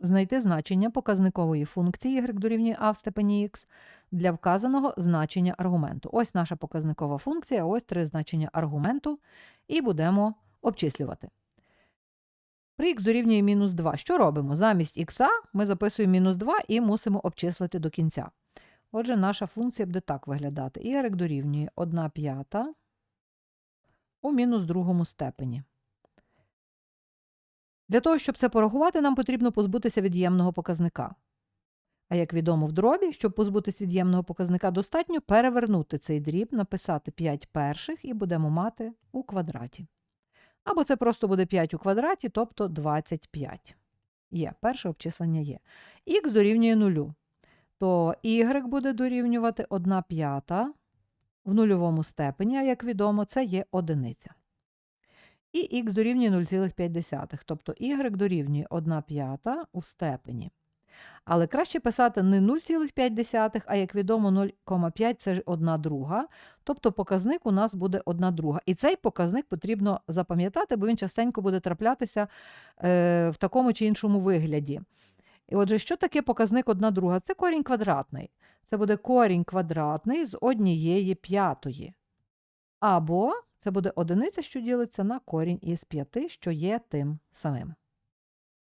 Знайти значення показникової функції y дорівнює а в степені х для вказаного значення аргументу. Ось наша показникова функція, ось три значення аргументу, і будемо обчислювати. При х дорівнює мінус 2. Що робимо? Замість х ми записуємо мінус 2 і мусимо обчислити до кінця. Отже, наша функція буде так виглядати. y дорівнює 1 п'ята у мінус другому степені. Для того, щоб це порахувати, нам потрібно позбутися від'ємного показника. А як відомо в дробі, щоб позбутися від'ємного показника, достатньо перевернути цей дріб, написати 5 перших і будемо мати у квадраті. Або це просто буде 5 у квадраті, тобто 25. Є, перше обчислення є. Х дорівнює 0. То y буде дорівнювати 1 п'ята в нульовому степені, а як відомо, це є одиниця. І х дорівнює 0,5, тобто y дорівнює 1 п'ята у степені. Але краще писати не 0,5, а як відомо 0,5 це ж 1 друга, тобто показник у нас буде 1 друга. І цей показник потрібно запам'ятати, бо він частенько буде траплятися е, в такому чи іншому вигляді. І отже, що таке показник 1 друга? Це корінь квадратний. Це буде корінь квадратний з однієї п'ятої. Або це буде одиниця, що ділиться на корінь із 5, що є тим самим.